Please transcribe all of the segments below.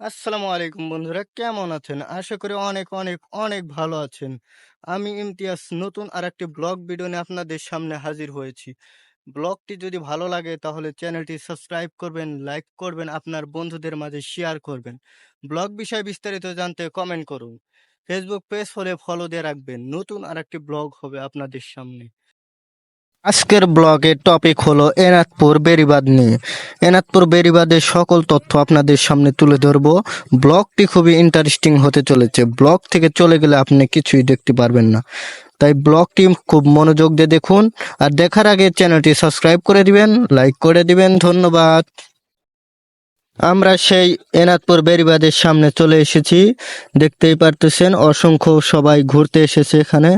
আসসালামু আলাইকুম বন্ধুরা কেমন আছেন? আশা করি অনেক, অনেক, অনেক ভালো আছেন। আমি ইমতিয়াজ নতুন আরেকটি ব্লগ ভিডিও নিয়ে আপনাদের সামনে হাজির হয়েছি। ব্লগটি যদি ভালো লাগে তাহলে চ্যানেলটি সাবস্ক্রাইব করবেন, লাইক করবেন, আপনার বন্ধুদের মাঝে শেয়ার করবেন। ব্লগ বিষয়ে বিস্তারিত জানতে কমেন্ট করুন। ফেসবুক পেজ হলে ফলো দিয়ে রাখবেন। নতুন আর একটি ব্লগ হবে আপনাদের সামনে। আজকের ব্লগের টপিক হলো এনাদপুর বেরিবাদ নিয়ে। এনাদপুর বেড়িবাঁধের সকল তথ্য আপনাদের সামনে তুলে ধরব। ব্লগটি খুবই ইন্টারেস্টিং হতে চলেছে। ব্লগ থেকে চলে গেলে আপনি কিছুই দেখতে পারবেন না। তাই ব্লগটি খুব মনোযোগ দিয়ে দেখুন আর দেখার আগে চ্যানেলটি সাবস্ক্রাইব করে দিবেন লাইক করে দিবেন। ধন্যবাদ। আমরা সেই এনাদপুর বেরিবাদের সামনে চলে এসেছি। দেখতেই পারতেছেন, অসংখ্য সবাই ঘুরতে এসেছে এখানে।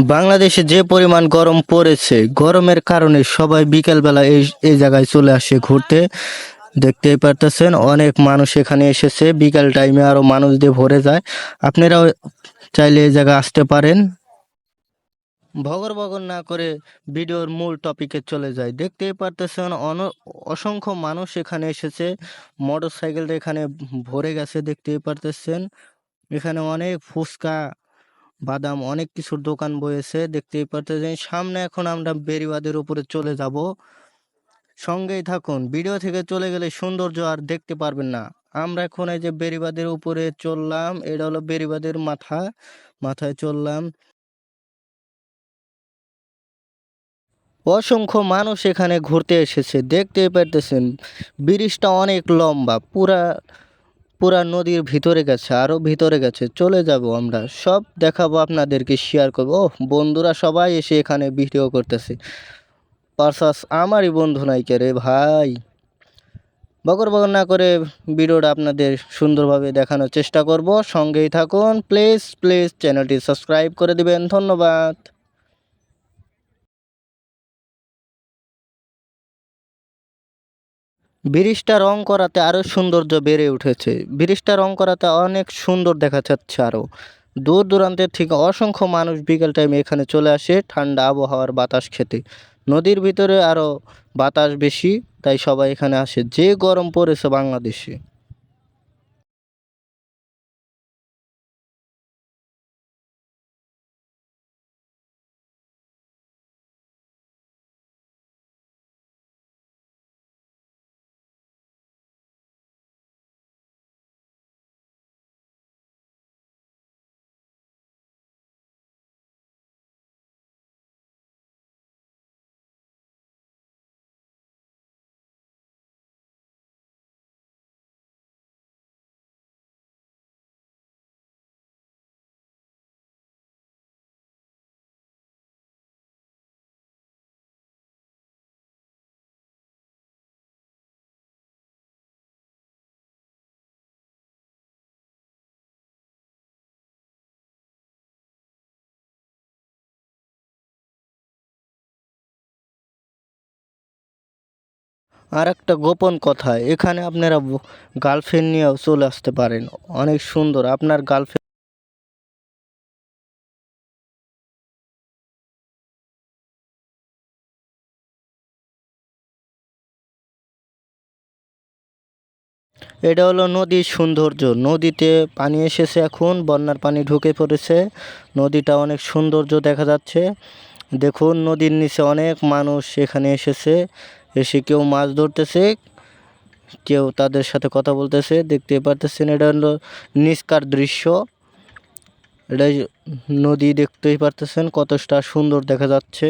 বাংলাদেশে যে পরিমাণ গরম পড়েছে, গরমের কারণে সবাই বিকেলবেলা এই এই জায়গায় চলে আসে ঘুরতে। দেখতেই পারতেছেন, অনেক মানুষ এখানে এসেছে। বিকাল টাইমে আরও মানুষ দিয়ে ভরে যায়। আপনারাও চাইলে এই জায়গায় আসতে পারেন। ভগর ভগর না করে ভিডিওর মূল টপিকে চলে যায় দেখতেই পারতেছেন, অন- অসংখ্য মানুষ এখানে এসেছে। মোটর সাইকেল এখানে ভরে গেছে, দেখতেই পারতেছেন। এখানে অনেক ফুচকা বাদাম অনেক কিছুর দোকান বয়েছে দেখতেই পারতেছেন। সামনে এখন আমরা বেরিবাদের উপরে চলে যাব। সঙ্গেই থাকুন, ভিডিও থেকে চলে গেলে সৌন্দর্য আর দেখতে পারবেন না। আমরা এখন এই যে বেরিবাদের উপরে চললাম, এটা হলো বেরিবাদের মাথা, মাথায় চললাম। অসংখ্য মানুষ এখানে ঘুরতে এসেছে, দেখতেই পারতেছেন, ব্রিজটা অনেক লম্বা, পুরা পুরা নদীর ভিতরে গেছে আরও ভিতরে গেছে, চলে যাব আমরা। সব দেখাবো আপনাদেরকে শেয়ার করব। ও বন্ধুরা সবাই এসে এখানে ভিডিও করতেছে। পারসাস, আমারই বন্ধু নাই কে রে ভাই? বকর বকর না করে ভিডিওটা আপনাদের সুন্দরভাবে দেখানোর চেষ্টা করব। সঙ্গেই থাকুন প্লিজ প্লিজ চ্যানেলটি সাবস্ক্রাইব করে দিবেন। ধন্যবাদ। ব্রিজটা রং করাতে আরও সৌন্দর্য বেড়ে উঠেছে। ব্রিজটা রং করাতে অনেক সুন্দর দেখা যাচ্ছে আরও দূর দূরান্তের থেকে অসংখ্য মানুষ বিকেল টাইমে এখানে চলে আসে ঠান্ডা আবহাওয়ার বাতাস খেতে। নদীর ভিতরে আরও বাতাস বেশি, তাই সবাই এখানে আসে। যে গরম পড়েছে বাংলাদেশে। আর একটা গোপন কথা, এখানে আপনারা গার্লফ্রেন্ড নিয়েও চলে আসতে পারেন। অনেক সুন্দর, আপনার গার্লফ্রেন্ড এটা হলো নদীর সৌন্দর্য। নদীতে পানি এসেছে এখন, বন্যার পানি ঢুকে পড়েছে। নদীটা অনেক সৌন্দর্য দেখা যাচ্ছে। দেখুন, নদীর নিচে অনেক মানুষ এখানে এসেছে। এসে কেউ মাছ ধরতেছে, কেউ তাদের সাথে কথা বলতেছে, দেখতে পারতেছেন এটা হলো নিষ্কার দৃশ্য। এটা নদী দেখতেই পারতেছেন কতটা সুন্দর দেখা যাচ্ছে।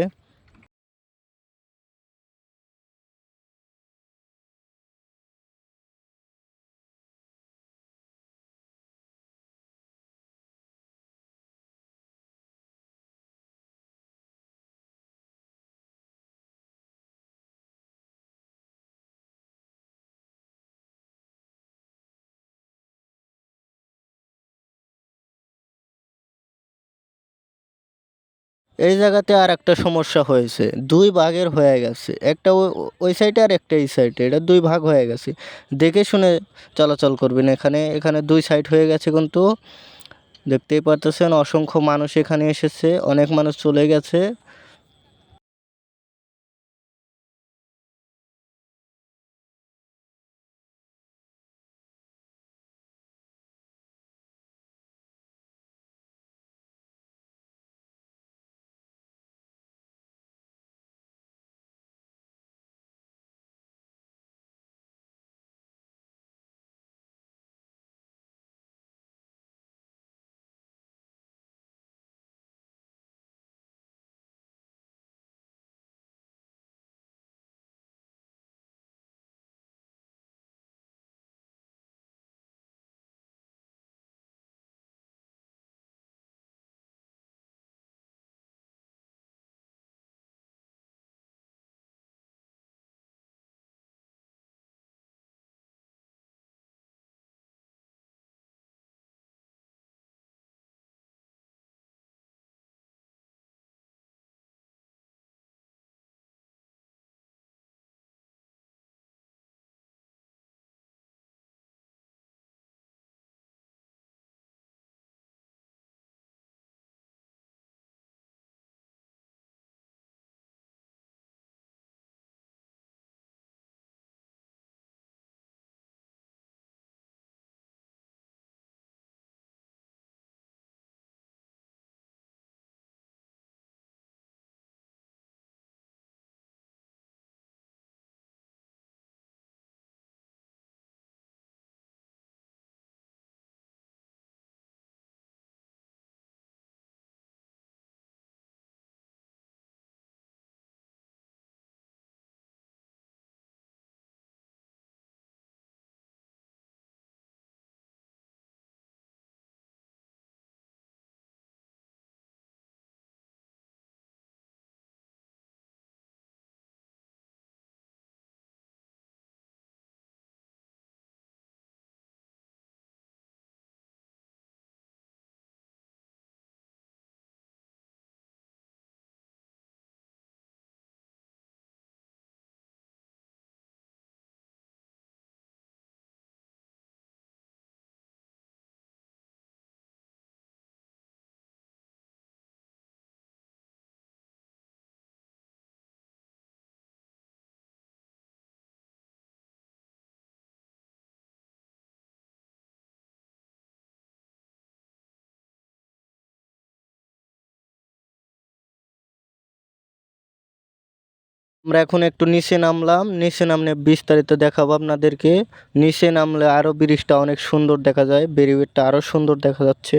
এই জায়গাতে আর একটা সমস্যা হয়েছে। দুই ভাগের হয়ে গেছে। একটা ওই সাইডে আর একটা এই সাইডে এটা দুই ভাগ হয়ে গেছে। দেখে শুনে চলাচল করবেন এখানে। এখানে দুই সাইড হয়ে গেছে কিন্তু দেখতেই পারতেছেন, অসংখ্য মানুষ এখানে এসেছে। অনেক মানুষ চলে গেছে। আমরা এখন একটু নিচে নামলাম। নিচে নামলে বিস্তারিত দেখাবো আপনাদেরকে। নিচে নামলে আরও ব্রিজটা অনেক সুন্দর দেখা যায় বেরিবেটটা আরও সুন্দর দেখা যাচ্ছে।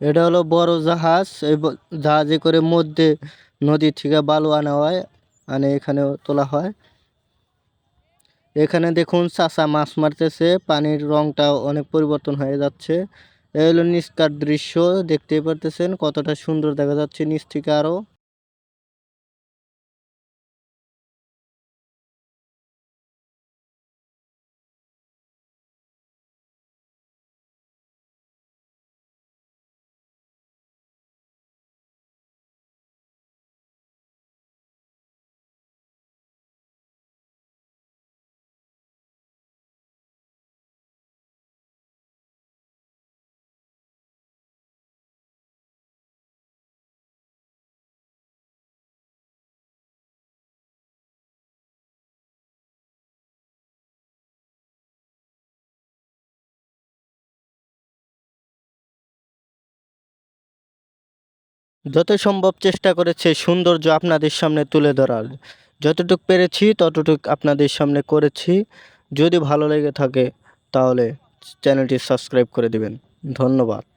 এটা হলো বড় জাহাজ, এই জাহাজে করে মধ্যে নদী থেকে বালু আনা হয়, আনে এখানে তোলা হয়। এখানে দেখুন চাচা মাছ মারতেছে, পানির রংটা অনেক পরিবর্তন হয়ে যাচ্ছে। এ হলো নিষ্কার দৃশ্য, দেখতেই পারতেছেন কতটা সুন্দর দেখা যাচ্ছে নিচ থেকে আরও। যত সম্ভব চেষ্টা করেছে, সৌন্দর্য আপনাদের সামনে তুলে ধরার। যতটুক পেরেছি, ততটুক আপনাদের সামনে করেছি। যদি ভালো লেগে থাকে, তাহলে চ্যানেলটি সাবস্ক্রাইব করে দিবেন। ধন্যবাদ।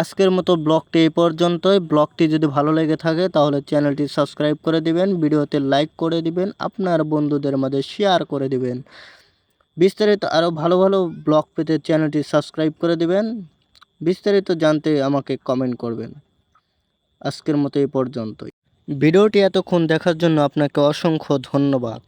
আজকের মতো ব্লগটি এই পর্যন্তই। ব্লগটি যদি ভালো লেগে থাকে, তাহলে চ্যানেলটি সাবস্ক্রাইব করে দিবেন, ভিডিওতে লাইক করে দিবেন, আপনার বন্ধুদের মাঝে শেয়ার করে দিবেন। বিস্তারিত আরও ভালো ভালো ব্লগ পেতে চ্যানেলটি সাবস্ক্রাইব করে দিবেন, বিস্তারিত জানতে আমাকে কমেন্ট করবেন। আজকের মতো এই পর্যন্তই। ভিডিওটি এতক্ষণ দেখার জন্য আপনাকে অসংখ্য ধন্যবাদ।